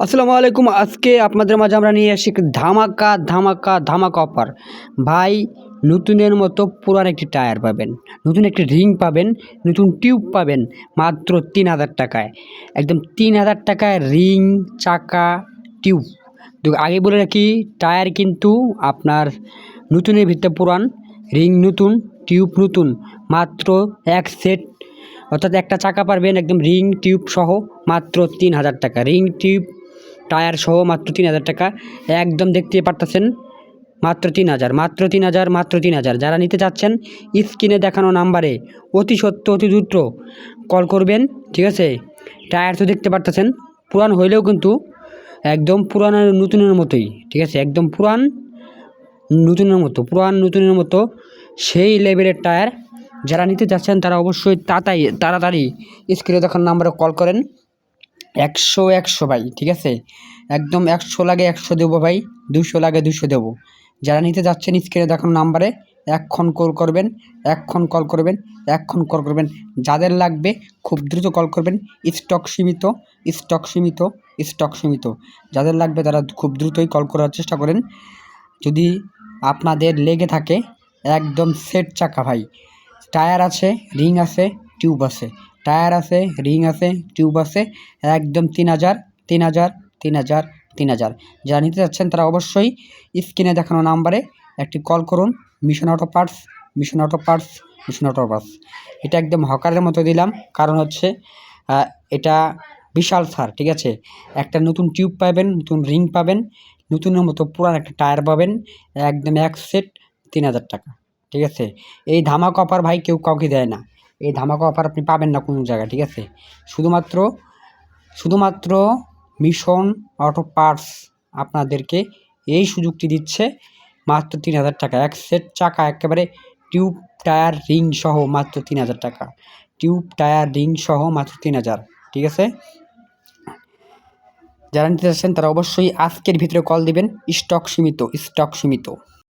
আসসালামু আলাইকুম। আজকে আপনাদের মাঝে আমরা নিয়ে আসি ধামাকা ধামাকা ধামাকা অফার। ভাই, নতুনের মতো পুরান একটি টায়ার পাবেন। নতুন একটি রিং পাবেন, নতুন টিউব পাবেন মাত্র তিন হাজার টাকায়। একদম তিন হাজার টাকায় রিং, চাকা, টিউব। আগে বলে রাখি, টায়ার কিন্তু আপনার নতুনের ভিতরে পুরান, রিং নতুন, টিউব নতুন, মাত্র এক সেট। অর্থাৎ একটা চাকা পারবেন, একদম রিং, টিউব সহ মাত্র তিন হাজার টাকা। রিং, টিউব টায়ার সহ মাত্র তিন হাজার টাকা। একদম দেখতে পারতেছেন, মাত্র তিন হাজার, মাত্র তিন হাজার, মাত্র তিন হাজার। যারা নিতে চাচ্ছেন, স্ক্রিনে দেখানো নাম্বারে অতি সত্য, অতি দ্রুত কল করবেন, ঠিক আছে? টায়ার তো দেখতে পারতেছেন, পুরান হইলেও কিন্তু একদম পুরান নতুনের মতোই, ঠিক আছে? একদম পুরান নতুনের মতো, পুরান নতুনের মতো সেই লেভেলের টায়ার। যারা নিতে চাচ্ছেন, তারা অবশ্যই তাড়াতাড়ি তাড়াতাড়ি স্ক্রিনে দেখানো নাম্বারে কল করেন। একশো একশো ভাই, ঠিক আছে? একদম একশো লাগে একশো দেবো ভাই, দুশো লাগে দুশো দেবো। যারা নিতে যাচ্ছেন স্ক্রিনে দেখানো নাম্বারে এক্ষণ কল করবেন, এক্ষণ কল করবেন, এক্ষণ কল করবেন। যাদের লাগবে, খুব দ্রুত কল করবেন। স্টক সীমিত স্টক সীমিত স্টক সীমিত। যাদের লাগবে তারা খুব দ্রুতই কল করার চেষ্টা করেন। যদি আপনাদের লেগে থাকে, একদম সেট চাকা ভাই। টায়ার আছে রিং আছে টিউব আছে। টায়ার আছে, রিং আছে, টিউব আছে, একদম তিন হাজার তিন হাজার তিন হাজার তিন হাজার। যারা নিতে চাচ্ছেন তারা অবশ্যই স্ক্রিনে দেখানো নাম্বারে একটি কল করুন। Mission auto parts mission auto parts mission auto parts এটা একদম হকারের মতো দিলাম। কারণ হচ্ছে এটা বিশাল সার, ঠিক আছে? একটা নতুন টিউব পাবেন, নতুন রিং পাবেন, নতুনের মতো পুরান একটা টায়ার পাবেন, একদম এক সেট তিন হাজার টাকা, ঠিক আছে? এই ধামা কপার ভাই কেউ কাউকে দেয় না। এই ধামাকা অফার আপনি পাবেন না কোনো জায়গায়, ঠিক আছে? শুধুমাত্র শুধুমাত্র মিশন অটো পার্টস আপনাদেরকে এই সুযোগটি দিচ্ছে মাত্র তিন হাজার টাকা। এক সেট চাকা, একেবারে টিউব টায়ার রিং সহ মাত্র তিন হাজার টাকা। টিউব টায়ার রিং সহ মাত্র তিন হাজার, ঠিক আছে? যারা নিতে চাচ্ছেন তারা অবশ্যই আজকের ভিতরে কল দিবেন স্টক সীমিত স্টক সীমিত।